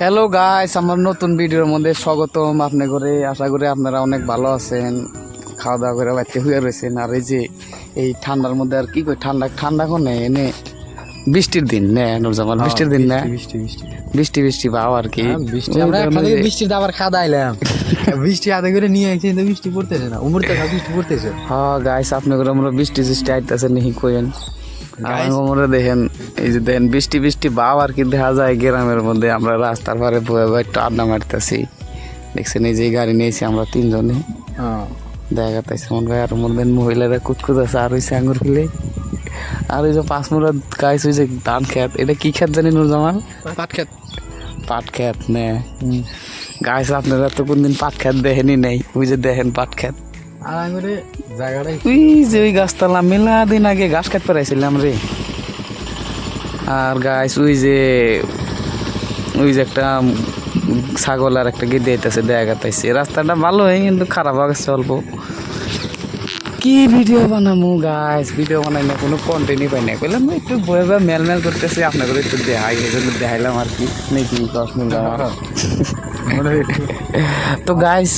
Hello guys আমার নতুন ভিডিওর মধ্যে স্বাগতম আপনি করে আশা করি আপনারা অনেক ভালো আছেন। খাওয়া দাওয়া করে বাড়িতে হয়ে রয়েছেন। আর এই যে এই ঠান্ডার মধ্যে আর কি কই ঠান্ডা ঠান্ডা কোনে? এনে বৃষ্টির দিন নে নুরজামান বৃষ্টির দিন না। বৃষ্টি বৃষ্টি বৃষ্টি। বৃষ্টি ভাব আর কি। বৃষ্টি ওই আমরা বৃষ্টির আবার খাওয়া আইলাম। বৃষ্টি আদা করে নিয়ে আসছি কিন্তু বৃষ্টি পড়তেছে না। উমর থেকে বৃষ্টি পড়তেছে। হ্যাঁ গাইস আপনি করে আমরা বৃষ্টি বৃষ্টি আইতেছে নিহি কইেন আমরা দেখেন এই যে দেখেন বৃষ্টি বৃষ্টি ভাব আর কি দেখা যায় গ্রামের মধ্যে আমরা রাস্তার পারে একটু আড্ডা মারতেছি। দেখছেন এই যে গাড়ি নিয়েছি আমরা তিনজনে। হ্যাঁ। দেখা যাচ্ছে মন ভাই আর মধ্যে মহিলারা কুতকুত আছে আর হয়েছে আঙুর ফেলে। আর ওই যে পাঁচ মুড়া গাছ হয়েছে ধান খেত এটা কি খেত জানি নুরজামান পাট খেত পাট খেত নে। গাছ আপনারা তো কোনদিন পাট খেত দেখেনি নেই। ওই যে দেখেন পাট খেত আর আমি করে জায়গাটাই। ওই যে ওই গাছতলা মেলা দিন আগে ঘাস কাট পেরাইছিলাম রে। আর গাছ ওই যে ওই যে একটা ছাগল আর একটা গিয়ে দিতেছে দেখা যাইতেছে রাস্তাটা ভালো হয় কিন্তু খারাপ হয়ে গেছে অল্প। কি ভিডিও বানামু গাইস ভিডিও বানাই না কোনো কন্টেন্টই পাই না। কইলাম একটু বয়ে বয়ে মেল মেল করতেছি আপনাদের একটু দেখাই। এই জন্য দেখাইলাম আর কি। নাকি তো গাইস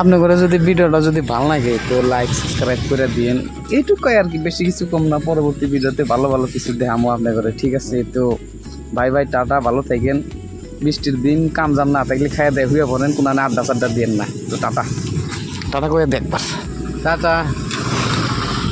আপনাদের যদি ভিডিওটা যদি ভালো লাগে তো লাইক সাবস্ক্রাইব করে দিয়েন। এইটুকুই আর কি বেশি কিছু কম না। পরবর্তী ভিডিওতে ভালো ভালো কিছু দেখামো ঘরে ঠিক আছে তো বাই বাই টাটা ভালো থাকেন। বৃষ্টির দিন কাম জাম না থাকলে খাইয়া দেয় হুয়ে পড়েন। কোনো আড্ডা সাড্ডা দিয়েন না। তো টাটা। টাটা করে দেখবা টাটা।